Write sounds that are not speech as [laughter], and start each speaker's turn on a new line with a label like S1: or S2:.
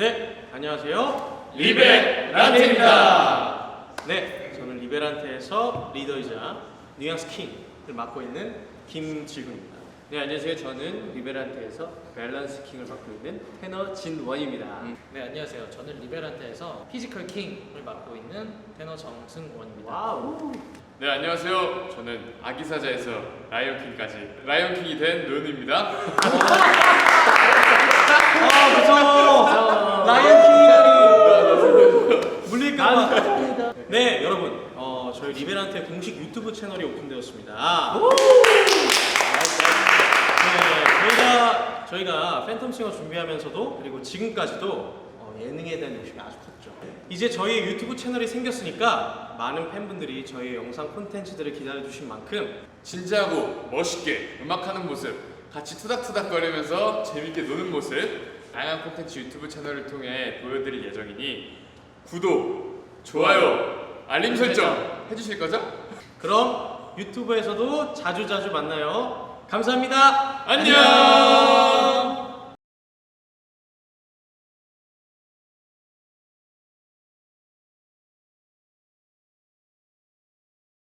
S1: 네, 안녕하세요.
S2: 리베란테입니다.
S1: 네, 저는 리베란테에서 리더이자 뉘앙스 킹을 맡고 있는 김지훈입니다.
S3: 네 안녕하세요. 저는 리베란테에서 밸런스 킹을 맡고 있는 테너 진원입니다.
S2: 네 안녕하세요. 저는 리베란테에서 피지컬 킹을 맡고 있는 테너 정승원입니다.
S3: 와우.
S4: 네 안녕하세요. 저는 아기사자에서 라이언킹까지 라이언킹이 된 론입니다. [laughs]
S1: 아, 무서워. 라이언 킹이라니. [laughs] 네, 여러분, 어, 저희 리베란테 공식 유튜브 채널이 오픈되었습니다. 네, 저희가 저희가 팬텀싱어 준비하면서도 그리고 지금까지도 어, 예능에 대한 욕심이 아주 컸죠. 이제 저희 유튜브 채널이 생겼으니까 많은 팬분들이 저희 영상 콘텐츠들을 기다려 주신 만큼
S4: 진지하고 멋있게 음악하는 모습, 같이 투닥투닥거리면서 재밌게 노는 모습, 다양한 콘텐츠 유튜브 채널을 통해 보여드릴 예정이니 구독, 좋아요, 알림 설정 해주실 거죠?
S1: 그럼 유튜브에서도 자주 자주 만나요. 감사합니다.
S4: 안녕.